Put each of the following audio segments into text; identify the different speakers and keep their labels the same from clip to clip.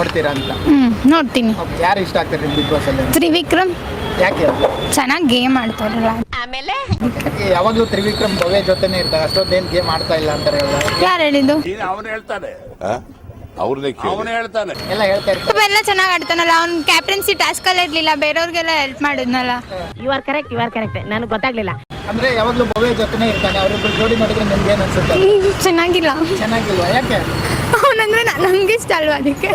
Speaker 1: ನೋಡ್ತೀರಾ ಅಂತ?
Speaker 2: ನೋಡ್ತೀನಿ.
Speaker 1: ಯಾರು ಇಷ್ಟ ಆಗ್ತಾರೆ ನಿಮ್ಗೆ ಬಿಗ್ ಬಾಸ್ ಅಲ್ಲಿ?
Speaker 2: ತ್ರಿವಿಕ್ರಮ್.
Speaker 1: ಯಾಕೆ?
Speaker 2: ಚೆನ್ನಾಗಿ ಗೇಮ್ ಆಡ್ತಾರಲ್ಲ.
Speaker 1: ಆಮೇಲೆ? ಯಾವಾಗಲೂ ತ್ರಿವಿಕ್ರಮ್ ಭವ್ಯ ಜೊತೆನೆ ಇರ್ತಾರೆ ಅಷ್ಟೊಂದೇನ್ ಗೇಮ್ ಆಡ್ತಾ ಇಲ್ಲ ಅಂತಾರೆ
Speaker 2: ಯಾರು ಹೇಳಿದ್ದು?
Speaker 3: ಅವನು ಹೇಳ್ತಾನೆ.
Speaker 4: ಅವ್ರನ್ನೇ
Speaker 3: ಅವನು ಹೇಳ್ತಾನೆ.
Speaker 1: ಎಲ್ಲ ಹೇಳ್ತಾ ಇರ್ತಾರೆ.
Speaker 2: ಎಲ್ಲ ಚೆನ್ನಾಗಿ ಆಡ್ತಾನಲ್ಲ ಅವ್ನ ಕ್ಯಾಪ್ಟನ್ಸಿ ಟಾಸ್ಕ್ ಅಲ್ಲೇ ಇರ್ಲಿಲ್ಲ ಬೇರೆಯವ್ರಿಗೆಲ್ಲ ಹೆಲ್ಪ್ ಮಾಡಿದ್ನಲ್ಲ.
Speaker 5: You are correct you are correct ನನಗೆ ಗೊತ್ತಾಗ್ಲಿಲ್ಲ.
Speaker 1: ಅಂದ್ರೆ ಯಾವಾಗ್ಲೂ ಭವ್ಯ ಜೊತೆನೇ ಇರ್ತಾನೆ ಅವ್ರಿಬ್ರು ಜೋಡಿ ನೋಡಿದ್ರೆ ನಿಮ್ಗೆ ಏನ್ ಅನ್ಸುತ್ತೆ
Speaker 2: ಚೆನ್ನಾಗಿಲ್ಲ.
Speaker 1: ಚೆನ್ನಾಗಿಲ್ವಾ? ಯಾಕೆ?
Speaker 2: ಅವನಂದ್ರೆ ನಂಗೆ ಇಷ್ಟ ಅಲ್ವಾ ಅದಕ್ಕೆ?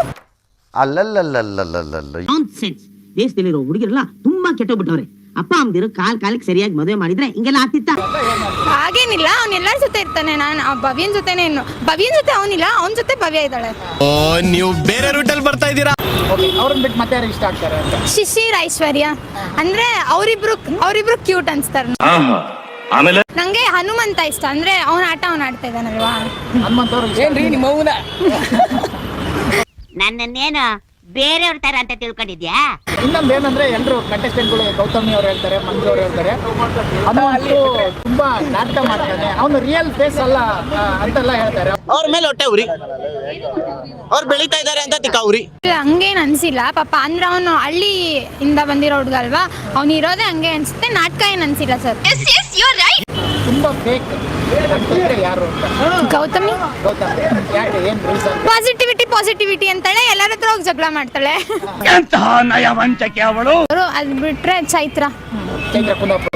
Speaker 4: ಅಲ್ಲಲ್ಲಲ್ಲಲ್ಲಲ್ಲಲ್ಲ
Speaker 5: ದೇಶದಲ್ಲಿರೋ ಹುಡುಗಿರಲ್ಲ ತುಂಬಾ ಕೆಟ್ಟೋಗ್ಬಿಟ್ಟವ್ರೆ. ಅಪ್ಪ ಅಮ್ಮದಿರು ಕಾಲ್ ಕಾಲಕ್ಕೆ ಸರಿಯಾಗಿ ಮದುವೆ ಮಾಡಿದ್ರೆ ಹಿಂಗೆಲ್ಲ ಆಗ್ತಿತ್ತ?
Speaker 2: ಹಾಗೇನಿಲ್ಲ ಅವ್ನ ಎಲ್ಲರ ಜೊತೆ ಇರ್ತಾನೆ ನಾನು. ಆ ಭವ್ಯನ್ ಜೊತೆನೇ ಇನ್ನು. ಭವ್ಯನ್ ಜೊತೆ ಅವನಿಲ್ಲ ಅವನ ಜೊತೆ ಭವ್ಯ ಇದ್ದಾಳೆ.
Speaker 6: ನೀವು ಬೇರೆ ರೂಟಲ್ಲಿ ಬರ್ತಾ ಇದ್ದೀರಾ?
Speaker 1: ಓಕೆ ಅವ್ರನ್ನ ಬಿಟ್ಟು ಮತ್ತೆ ಯಾರು ಇಷ್ಟ ಆಗ್ತಾರೆ ಅಂತ?
Speaker 2: ಶಿಶಿರ್ ಐಶ್ವರ್ಯ. ಅಂದ್ರೆ ಅವರಿಬ್ರು ಅವರಿಬ್ರು ಕ್ಯೂಟ್ ಅನ್ಸ್ತಾರೆ. ನಂಗೆ ಹನುಮಂತ ಇಷ್ಟ. ಅಂದ್ರೆ ಅವನ ಆಟ ಅವನ ಆಡ್ತಾ ಇದ್ದಾನಲ್ವಾ?
Speaker 1: ಹನುಮಂತ ಅವ್ರು ಏನ್ರಿ ನಿಮ್ಮ
Speaker 7: ನನ್ನನ್ನೇನು ಬೇರೆಯವ್ರ ತರ ಅಂತ ತಿಳ್ಕೊಂಡಿದ್ಯಾ?
Speaker 1: ಇನ್ನೊಂದು ಏನಂದ್ರೆ ಎಲ್ಲರೂ ಕಂಟೆಸ್ಟೆಂಟ್ಗಳು ಗೌತಮಿ ಅವ್ರು ಹೇಳ್ತಾರೆ ಮಂಜು ಅವ್ರು ಹೇಳ್ತಾರೆ. ಹನುಮಂತು ತುಂಬಾ ನಾಟಕ ಮಾಡ್ತಾನೆ. ಅವನು ರಿಯಲ್ ಫೇಸ್ ಅಲ್ಲ ಆ, ಅಂತೆಲ್ಲ ಹೇಳ್ತಾರೆ.
Speaker 6: ಅವ್ರ ಮೇಲೆ ಹೊಟ್ಟೆ ಉರಿ. ಅವ್ರು ಬೆಳೀತಾ ಇದಾರೆ ಅಂತ ತಿಕ್ಕ ಉರಿ.
Speaker 2: ಹಂಗೇನ್ ಅನ್ಸಿಲ್ಲ. ಪಾಪ ಅಂದ್ರೆ ಅವನು ಹಳ್ಳಿ ಇಂದ ಬಂದಿರೋ ಹುಡುಗ ಅಲ್ವಾ ಅವ್ನು ಇರೋದೇ ಹಂಗೆ ಅನ್ಸುತ್ತೆ. ನಾಟಕ ಏನ್ ಅನ್ಸಿಲ್ಲ ಸರ್?
Speaker 1: ತುಂಬಾ ಫೇಕ್ ಅಂತಂದ್ರೆ ಯಾರು ಅಂತ?
Speaker 2: ಗೌತಮಿ?
Speaker 1: ಗೌತಮಿ. ಯಾಕೆ ಏನ್ ರೀಸನ್
Speaker 2: ಪಾಸಿಟಿವಿಟಿ ಪಾಸಿಟಿವಿಟಿ ಅಂತಾಳೆ ಎಲ್ಲರ ಹತ್ರ ಹೋಗಿ ಜಗಳ ಮಾಡ್ತಾಳೆ. ಅವರು ಅದ್ ಬಿಟ್ರೆ ಚೈತ್ರ.
Speaker 1: ಚೈತ್ರ ಕುಂದಾಪುರ.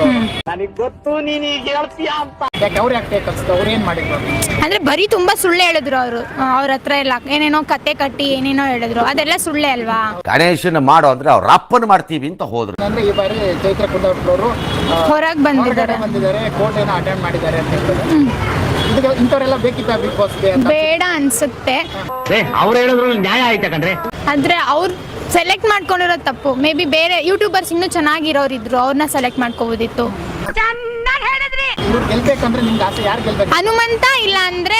Speaker 1: ಯಾಕೆ ಅವ್ರು ಯಾಕೆ ಫೇಕ್ ಅನ್ಸುತ್ತೆ? ಅವ್ರು ಏನ್ ಮಾಡಿದ್ರು?
Speaker 2: ಅಂದ್ರೆ ಬರೀ ತುಂಬಾ ಸುಳ್ಳೆ ಹೇಳಿದ್ರು ಅವರು. ಅವ್ರ ಹತ್ರ ಎಲ್ಲ ಏನೇನೋ ಕತೆ ಕಟ್ಟಿ ಏನೇನೋ ಹೇಳಿದ್ರು. ಅದೆಲ್ಲ ಸುಳ್ಳೆ ಅಲ್ವಾ?
Speaker 4: ಗಣೇಶನ ಮಾಡೋ ಅಂದ್ರೆ ಅವ್ರ ಅಪ್ಪನ ಮಾಡ್ತೀವಿ ಅಂತ ಹೋದ್ರು.
Speaker 1: ಅಂದ್ರೆ ಈ ಬಾರಿ ಚೈತ್ರ ಕುಂದಾಪುರ ಅವರು
Speaker 2: ಹೊರಗ್ ಬಂದಿದ್ದಾರೆ.
Speaker 1: ಬಂದಿದ್ದಾರೆ ಕೋರ್ಟ್ ಏನೋ ಅಟೆಂಡ್ ಮಾಡಿದ್ದಾರೆ ಅಂತ ಹೇಳ್ತಾರೆ. ಇದು ಇಂಥವರೆಲ್ಲ ಬೇಕಿತ್ತ ಬಿಗ್ ಬಾಸ್ಗೆ ಅಂತ?
Speaker 2: ಬೇಡ ಅನ್ಸುತ್ತೆ.
Speaker 5: ಅವ್ರು ಹೇಳಿದ್ರು ನ್ಯಾಯ ಆಯ್ತಾ ಅಂದ್ರೆ
Speaker 2: ಆದ್ರೆ ಅವ್ರು ಸೆಲೆಕ್ಟ್ ಮಾಡ್ಕೊಂಡಿರೋ ತಪ್ಪು. ಮೇ ಬಿ ಬೇರೆ ಯೂಟ್ಯೂಬರ್ಸ್ ಇನ್ನೂ ಚೆನ್ನಾಗಿರೋರು ಇದ್ರು ಅವ್ರನ್ನ ಸೆಲೆಕ್ಟ್ ಮಾಡ್ಕೋಬೋದಿತ್ತು
Speaker 1: ಇವ್ರು ಗೆಲ್ಬೇಕಂದ್ರೆ ನಿಮ್ಗೆ ಆಸೆ ಯಾರು ಗೆಲ್ಬೇಕು?
Speaker 2: ಹನುಮಂತ ಇಲ್ಲ ಅಂದ್ರೆ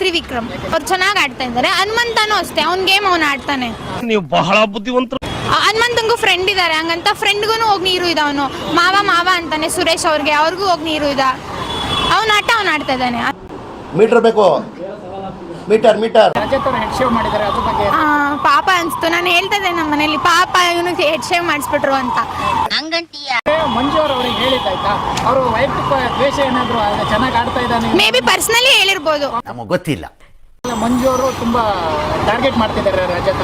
Speaker 2: ತ್ರಿವಿಕ್ರಮ್. ಅವ್ರು ಚೆನ್ನಾಗಿ ಆಡ್ತಾ ಇದ್ದಾರೆ. ಹನುಮಂತನೂ ಅಷ್ಟೇ ಅವ್ನ್ ಗೇಮ್ ಅವ್ನು ಆಡ್ತಾನೆ.
Speaker 6: ನೀವು ಬಹಳ ಬುದ್ಧಿವಂತರು.
Speaker 2: ಆ ಹನುಮಂತಂಗೂ ಫ್ರೆಂಡ್ ಇದ್ದಾರೆ ಹಂಗಂತ ಫ್ರೆಂಡ್ಗೂನು ಹೋಗಿ ನೀರು ಇದ ಅವನು. ಮಾವ ಮಾವ ಅಂತಾನೆ ಸುರೇಶ್ ಅವ್ರಿಗೆ ಅವ್ರಿಗೂ ಹೋಗಿ ನೀರು ಇದ. ಅವ್ನ ಆಟ ಅವ್ನು ಆಡ್ತಾ ಇದ್ದಾನೆ.
Speaker 4: ಮೀಟರ್ ಬೇಕು. Meter meter.
Speaker 1: Rajat head shave ಮಾಡಿದ್ದಾರೆ ಅದ್ರ ಬಗ್ಗೆ
Speaker 2: ಆ, ಪಾಪ ಅನ್ಸ್ತು. ನಾನು ಹೇಳ್ತಾ ಇದ್ದೆ ನಮ್ಮ ಮನೇಲಿ ಪಾಪ ಇವನು ಹೆಡ್ ಶೇವ್ ಮಾಡಿಸ್ಬಿಟ್ರು ಅಂತ.
Speaker 1: ಮಂಜು ಅವ್ರು ಅವ್ರಿಗೆ ಹೇಳಿದ್ದಾಯ್ತಾ ಅವರು ವೈಯಕ್ತಿಕ ದ್ವೇಷ ಏನಾದ್ರು ಚೆನ್ನಾಗಿ ಆಡ್ತಾ ಇದ್ದಾನೆ
Speaker 2: ಮೇ ಬಿ ಪರ್ಸ್ನಲಿ ಹೇಳಿರ್ಬೋದು.
Speaker 4: ನಮಗೆ ಗೊತ್ತಿಲ್ಲ.
Speaker 1: ಮಂಜು ಅವರು ತುಂಬಾ ಟಾರ್ಗೆಟ್ ಮಾಡ್ತಿದ್ದಾರೆ ರಜತ್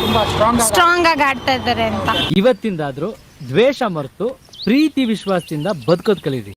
Speaker 1: ತುಂಬಾ ಸ್ಟ್ರಾಂಗ್
Speaker 2: ಸ್ಟ್ರಾಂಗ್ ಆಗಿ ಆಡ್ತಾ ಇದ್ದಾರೆ ಅಂತ.
Speaker 8: ಇವತ್ತಿಂದಾದ್ರೂ ದ್ವೇಷ ಮರೆತು ಪ್ರೀತಿ ವಿಶ್ವಾಸದಿಂದ ಬದುಕೋದ್ ಕಲೀರಿ.